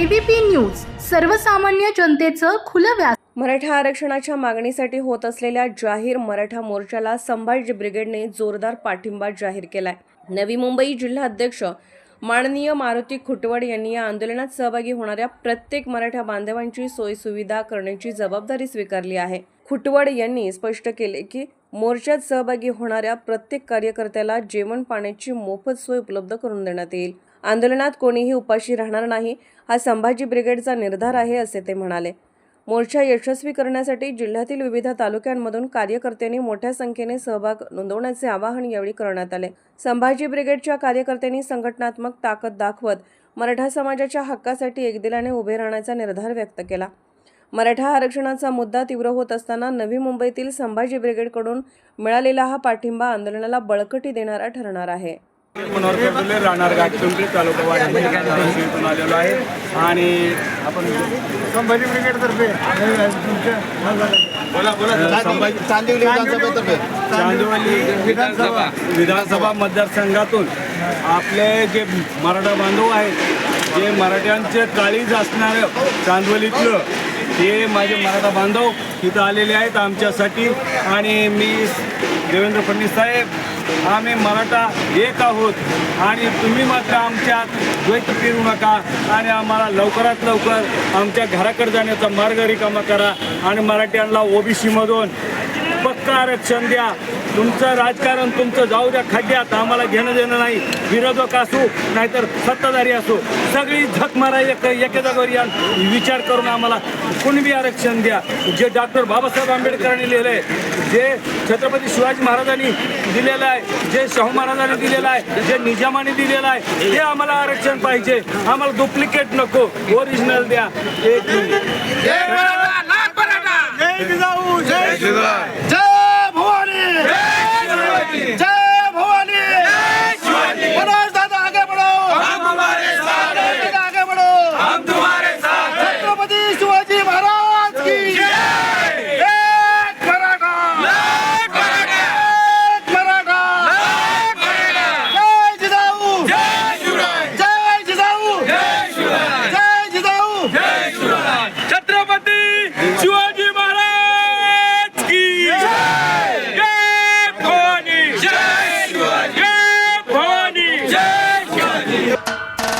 ABP news सर्वसामान्य जनतेचं खुलं व्यास मराठा आरक्षणाच्या मागणीसाठी होत असलेल्या जाहीर मराठा मोर्चाला संभाजी ब्रिगेडने जोरदार पाठिंबा जाहीर केलाय. नवी मुंबई जिल्हा अध्यक्ष माननीय मारुती खुटवड यांनी या आंदोलनात सहभागी होणाऱ्या प्रत्येक मराठा बांधवांची सोयीसुविधा करण्याची जबाबदारी स्वीकारली आहे. खुटवड यांनी स्पष्ट केले की मोर्चात सहभागी होणाऱ्या प्रत्येक कार्यकर्त्याला जेवण पाण्याची मोफत सोय उपलब्ध करून देण्यात येईल. आंदोलनात कोणीही उपाशी राहणार नाही हा संभाजी ब्रिगेडचा निर्धार आहे असे ते म्हणाले. मोर्चा यशस्वी करण्यासाठी जिल्ह्यातील विविध तालुक्यांमधून कार्यकर्त्यांनी मोठ्या संख्येने सहभाग नोंदवण्याचे आवाहन यावेळी करण्यात आले. संभाजी ब्रिगेडच्या कार्यकर्त्यांनी संघटनात्मक ताकद दाखवत मराठा समाजाच्या हक्कासाठी एकदिलाने उभे राहण्याचा निर्धार व्यक्त केला. मराठा आरक्षणाचा मुद्दा तीव्र होत असताना नवी मुंबईतील संभाजी ब्रिगेडकडून मिळालेला हा पाठिंबा आंदोलनाला बळकटी देणारा ठरणार आहे. मनोहर कर्जुले राहणार तालुका वाडी इथून आलेलो आहे. आणि आपण संभाजी ब्रिगेडतर्फे बोला बोला. संभाजी चांदिवली विधानसभेतर्फे चांदिवली विधानसभा. विधानसभा. मतदारसंघातून आपले जे मराठा बांधव आहेत जे मराठ्यांचे काळीज असणारं चांदवलीतलं ते माझे मराठा बांधव इथं आलेले आहेत आमच्यासाठी आणि मी देवेंद्र फडणवीस साहेब. आम्ही मराठा एक आहोत आणि तुम्ही मात्र आमच्या द्वैत फिरू नका आणि आम्हाला लवकरात लवकर आमच्या घराकडे जाण्याचा मार्ग रिकामा करा आणि मराठ्यांना ओबीसीमधून पक्का आरक्षण द्या. तुमचं राजकारण तुमचं जाऊ द्या खड्ड्यात आम्हाला घेणं देणं नाही. विरोधक असू नाहीतर सत्ताधारी असू. सगळी झक मारा एक एके जागेवर या. विचार करून आम्हाला कुणबी आरक्षण द्या. जे डॉक्टर बाबासाहेब आंबेडकरांनी लिहिलं आहे जे छत्रपती शिवाजी महाराजांनी दिलेलं आहे जे शाहू महाराजांनी दिलेलं आहे जे निजामाने दिलेलं आहे ते आम्हाला आरक्षण पाहिजे. आम्हाला डुप्लिकेट नको. ओरिजिनल द्या. एक